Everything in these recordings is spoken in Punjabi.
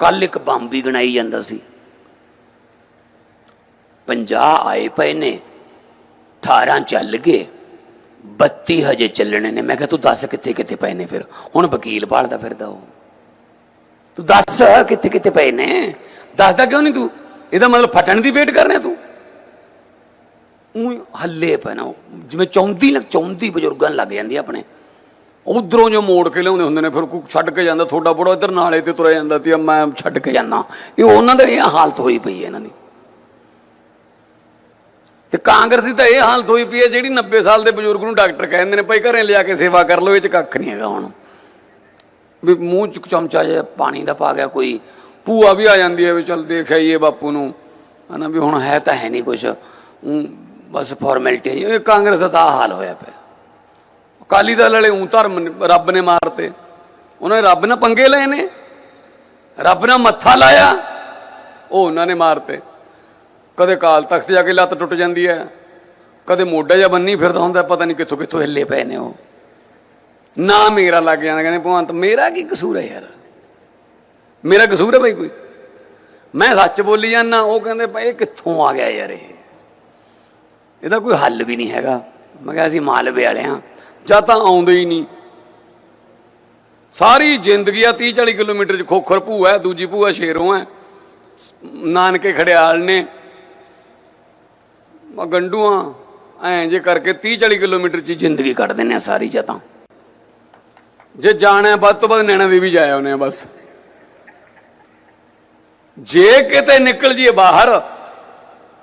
ਕੱਲ ਇੱਕ ਬੰਬ ਵੀ ਗਣਾਈ ਜਾਂਦਾ ਸੀ। 50 ਆਏ ਪਏ ਨੇ 18 ਚੱਲ ਗਏ 32 ਹਜੇ ਚੱਲਣੇ ਨੇ। ਮੈਂ ਕਿਹਾ, ਤੂੰ ਦੱਸ ਕਿੱਥੇ ਕਿੱਥੇ ਪਏ ਨੇ ਫਿਰ? ਹੁਣ ਵਕੀਲ ਭਾਲਦਾ ਫਿਰਦਾ ਉਹ। ਤੂੰ ਦੱਸ ਕਿੱਥੇ ਕਿੱਥੇ ਪਏ ਨੇ? ਦੱਸਦਾ ਕਿਉਂ ਨਹੀਂ ਤੂੰ? ਇਹਦਾ ਮਤਲਬ ਫਟਣ ਦੀ ਵੇਟ ਕਰ ਰਿਹਾ ਤੂੰ? ਉਹ ਹੱਲੇ ਪੈਣਾ ਜਿਵੇਂ ਚੌਂਦੀ ਲੱਗ ਚੌਂਦੀ ਬਜ਼ੁਰਗਾਂ ਲੱਗ ਜਾਂਦੀ ਆਪਣੇ। ਉਧਰੋਂ ਜੋ ਮੋੜ ਕੇ ਲਿਆਉਂਦੇ ਹੁੰਦੇ ਨੇ, ਫਿਰ ਕੋਈ ਛੱਡ ਕੇ ਜਾਂਦਾ, ਤੁਹਾਡਾ ਬੜਾ ਇੱਧਰ ਨਾਲੇ ਤੇ ਤੁਰਿਆ ਜਾਂਦਾ ਤੇ ਮੈਂ ਛੱਡ ਕੇ ਜਾਂਦਾ। ਇਹ ਉਹਨਾਂ ਦਾ ਇਹ ਹਾਲਤ ਹੋਈ ਪਈ ਹੈ ਇਹਨਾਂ ਦੀ। ਤੇ ਕਾਂਗਰਸ ਦੀ ਤਾਂ ਇਹ ਹਾਲਤ ਹੋਈ ਪਈ ਹੈ, ਜਿਹੜੀ 90 ਸਾਲ ਦੇ ਬਜ਼ੁਰਗ ਨੂੰ ਡਾਕਟਰ ਕਹਿੰਦੇ ਨੇ, ਭਾਈ ਘਰੇ ਲਿਆ ਕੇ ਸੇਵਾ ਕਰ ਲਓ, ਇਹ ਚ ਕੱਖ ਨਹੀਂ ਹੈਗਾ ਹੁਣ। ਵੀ ਮੂੰਹ ਚ ਚਮਚਾ ਜਿਹਾ ਪਾਣੀ ਦਾ ਪਾ ਗਿਆ ਕੋਈ, ਭੂਆ ਵੀ ਆ ਜਾਂਦੀ ਹੈ ਵੀ ਚਲ ਦੇਖ ਆਈਏ ਬਾਪੂ ਨੂੰ, ਹਨਾ, ਵੀ ਹੁਣ ਹੈ ਤਾਂ ਹੈ ਨਹੀਂ ਕੁਛ। ਊਂ ਬਸ ਫਾਰਮੈਲਿਟੀ ਇਹ ਕਾਂਗਰਸ ਦਾ ਤਾਂ ਆਹ ਹਾਲ ਹੋਇਆ ਪਿਆ। ਅਕਾਲੀ ਦਲ ਵਾਲੇ ਉਂ ਧਰਮ ਰੱਬ ਨੇ ਮਾਰਤੇ। ਉਹਨਾਂ ਨੇ ਰੱਬ ਨਾਲ ਪੰਗੇ ਲਏ ਨੇ। ਰੱਬ ਨਾਲ ਮੱਥਾ ਲਾਇਆ, ਉਹ ਉਹਨਾਂ ਨੇ ਮਾਰਤੇ। ਕਦੇ ਕਾਲ ਤਖਤ ਜਾ ਕੇ ਲੱਤ ਟੁੱਟ ਜਾਂਦੀ ਹੈ। ਕਦੇ ਮੋਢਾ ਜਾਂ ਬੰਨੀ ਫਿਰਦਾ ਹੁੰਦਾ, ਪਤਾ ਨਹੀਂ ਕਿੱਥੋਂ ਕਿੱਥੋਂ ਹਿੱਲੇ ਪਏ ਨੇ ਉਹ। ਨਾ ਮੇਰਾ ਲੱਗ ਜਾਂਦਾ, ਕਹਿੰਦੇ ਭਗਵੰਤ, ਮੇਰਾ ਕੀ ਕਸੂਰ ਹੈ ਯਾਰ? ਮੇਰਾ ਕਸੂਰ ਹੈ ਬਈ ਕੋਈ। ਮੈਂ ਸੱਚ ਬੋਲੀ ਜਾਂਦਾ, ਉਹ ਕਹਿੰਦੇ ਭਾਈ, ਇਹ ਕਿੱਥੋਂ ਆ ਗਿਆ ਯਾਰ ਇਹ? ਇਹਦਾ ਕੋਈ ਹੱਲ ਵੀ ਨਹੀਂ ਹੈਗਾ। ਮੈਂ ਕਿਹਾ ਅਸੀਂ ਮਾਲਵੇ ਵਾਲੇ ਹਾਂ। ਜਾਂ ਤਾਂ ਆਉਂਦੇ ਹੀ ਨਹੀਂ। ਸਾਰੀ ਜ਼ਿੰਦਗੀ ਆ 30 40 ਕਿਲੋਮੀਟਰ ਚ ਖੋਖਰ ਭੂਆ ਦੂਜੀ ਭੂਆ ਸ਼ੇਰੋਂ ਹੈ। ਨਾਨਕੇ ਖੜਿਆਲ ਨੇ। ਆ ਗੰਡੂਆਂ ਐਂ ਜੇ ਕਰਕੇ 30 40 ਕਿਲੋਮੀਟਰ ਚ ਜ਼ਿੰਦਗੀ ਕੱਢ ਦਿੰਦੇ ਆ ਸਾਰੀ ਜਾਂ ਤਾਂ। ਜੇ ਜਾਣਾ ਵੱਧ ਤੋਂ ਵੱਧ ਨੈਣਾ ਦੇਵੀ ਜਾਇਆ ਉਹਨੇ ਬਸ। ਜੇ ਕਿਤੇ ਨਿਕਲ ਜੀਏ ਬਾਹਰ,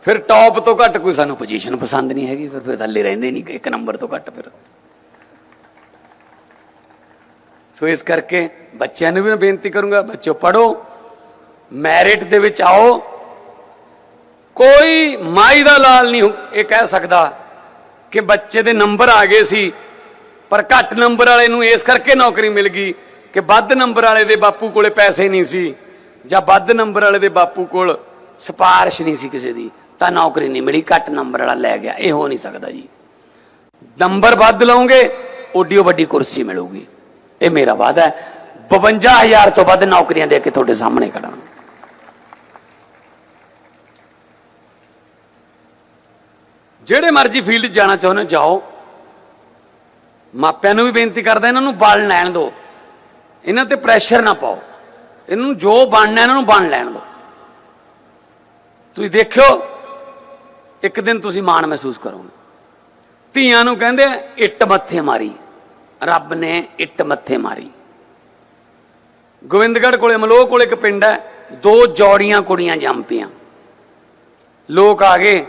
ਫਿਰ ਟੌਪ ਤੋਂ ਘੱਟ ਕੋਈ ਸਾਨੂੰ ਪੋਜੀਸ਼ਨ ਪਸੰਦ ਨਹੀਂ ਹੈਗੀ, ਫਿਰ ਫਿਰ ਥੱਲੇ ਰਹਿੰਦੇ ਨਹੀਂ, ਇੱਕ ਨੰਬਰ ਤੋਂ ਘੱਟ ਫਿਰ। ਸੋ ਇਸ ਕਰਕੇ ਬੱਚਿਆਂ ਨੂੰ ਵੀ ਮੈਂ ਬੇਨਤੀ ਕਰੂੰਗਾ ਬੱਚੋ ਪੜੋ ਮੈਰਿਟ ਦੇ ਵਿੱਚ ਆਓ। ਕੋਈ ਮਾਈ ਦਾ ਲਾਲ ਨਹੀਂ ਇਹ ਕਹਿ ਸਕਦਾ ਕਿ ਬੱਚੇ ਦੇ ਨੰਬਰ ਆ ਗਏ ਸੀ, ਪਰ ਘੱਟ ਨੰਬਰ ਵਾਲੇ ਨੂੰ ਇਸ ਕਰਕੇ ਨੌਕਰੀ ਮਿਲ ਗਈ ਕਿ ਵੱਧ ਨੰਬਰ ਵਾਲੇ ਦੇ ਬਾਪੂ ਕੋਲੇ ਪੈਸੇ ਨਹੀਂ ਸੀ ਜਾਂ ਵੱਧ ਨੰਬਰ ਵਾਲੇ ਦੇ ਬਾਪੂ ਕੋਲ ਸਿਫਾਰਿਸ਼ ਨਹੀਂ ਸੀ ਕਿਸੇ ਦੀ, ਤਾਂ ਨੌਕਰੀ ਨਹੀਂ ਮਿਲੀ, ਘੱਟ ਨੰਬਰ ਵਾਲਾ ਲੈ ਗਿਆ। ਇਹ ਹੋ ਨਹੀਂ ਸਕਦਾ ਜੀ। ਨੰਬਰ ਵੱਧ ਲਓਗੇ ਓਡੀ ਵੱਡੀ ਕੁਰਸੀ ਮਿਲੂਗੀ। ਇਹ ਮੇਰਾ ਵਾਅਦਾ ਹੈ। 52000 ਤੋਂ ਵੱਧ ਨੌਕਰੀਆਂ ਦੇ ਕੇ ਤੁਹਾਡੇ ਸਾਹਮਣੇ ਖੜਾ ਜਿਹੜੇ ਮਰਜ਼ੀ ਫੀਲਡ ਜਾਣਾ ਚਾਹੁੰਦੇ ਜਾਓ। ਮਾਪਿਆਂ ਨੂੰ ਵੀ ਬੇਨਤੀ ਕਰਦਾ, ਇਹਨਾਂ ਨੂੰ ਬਣ ਲੈਣ ਦਿਓ। ਇਹਨਾਂ ਤੇ ਪ੍ਰੈਸ਼ਰ ਨਾ ਪਾਓ। ਇਹਨਾਂ ਨੂੰ ਜੋ ਬਣਨਾ, ਇਹਨਾਂ ਨੂੰ ਬਣ ਲੈਣ ਦਿਓ। ਤੁਸੀਂ ਦੇਖਿਓ, ਇੱਕ ਦਿਨ ਤੁਸੀਂ ਮਾਣ ਮਹਿਸੂਸ ਕਰੋਗੇ। ਧੀਆਂ ਨੂੰ ਕਹਿੰਦੇ ਇੱਟ ਮੱਥੇ ਮਾਰੀ। ਰੱਬ ਨੇ ਇੱਟ ਮੱਥੇ ਮਾਰੀ। ਗੋਬਿੰਦਗੜ੍ਹ ਕੋਲੇ ਮਲੋਹ ਕੋਲੇ ਇੱਕ ਪਿੰਡ ਹੈ, ਦੋ ਜੋੜੀਆਂ ਕੁੜੀਆਂ ਜੰਮ ਪਈਆਂ। ਲੋਕ ਆ ਗਏ।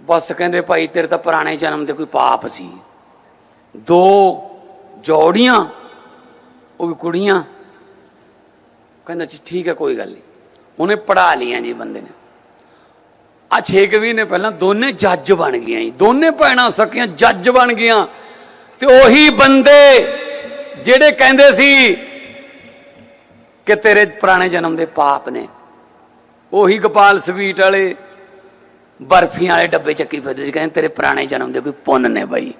ਬਸ ਕਹਿੰਦੇ, ਭਾਈ, ਤੇਰੇ ਤਾਂ ਪੁਰਾਣੇ ਜਨਮ ਦੇ ਕੋਈ ਪਾਪ ਸੀ। ਦੋ ਜੋੜੀਆਂ, ਉਹ ਵੀ ਕੁੜੀਆਂ। ਕਹਿੰਦਾ, ਜੀ, ਠੀਕ ਹੈ, ਕੋਈ ਗੱਲ ਨਹੀਂ। ਉਹਨੇ ਪੜਾ ਲੀਆਂ ਜੀ ਬੰਦੇ ਨੇ। ਆ 6 ਮਹੀਨੇ ਪਹਿਲਾਂ ਦੋਨੇ ਜੱਜ ਬਣ ਗਈਆਂ ਜੀ। ਦੋਨੇ ਭੈਣਾਂ ਸਕੀਆਂ ਜੱਜ ਬਣ ਗਈਆਂ। ਤੇ ਉਹੀ ਬੰਦੇ ਜਿਹੜੇ ਕਹਿੰਦੇ ਸੀ ਕਿ ਤੇਰੇ ਪੁਰਾਣੇ ਜਨਮ ਦੇ ਪਾਪ ਨੇ, ਉਹੀ ਗੋਪਾਲ ਸਵੀਟ ਵਾਲੇ ਬਰਫੀਆਂ ਵਾਲੇ ਡੱਬੇ ਚੱਕੀ ਫਿਰਦੇ ਸੀ, ਕਹਿੰਦੇ ਤੇਰੇ ਪੁਰਾਣੇ ਜਨਮ ਦੇ ਕੋਈ ਪੁੰਨ ਨੇ ਬਾਈ।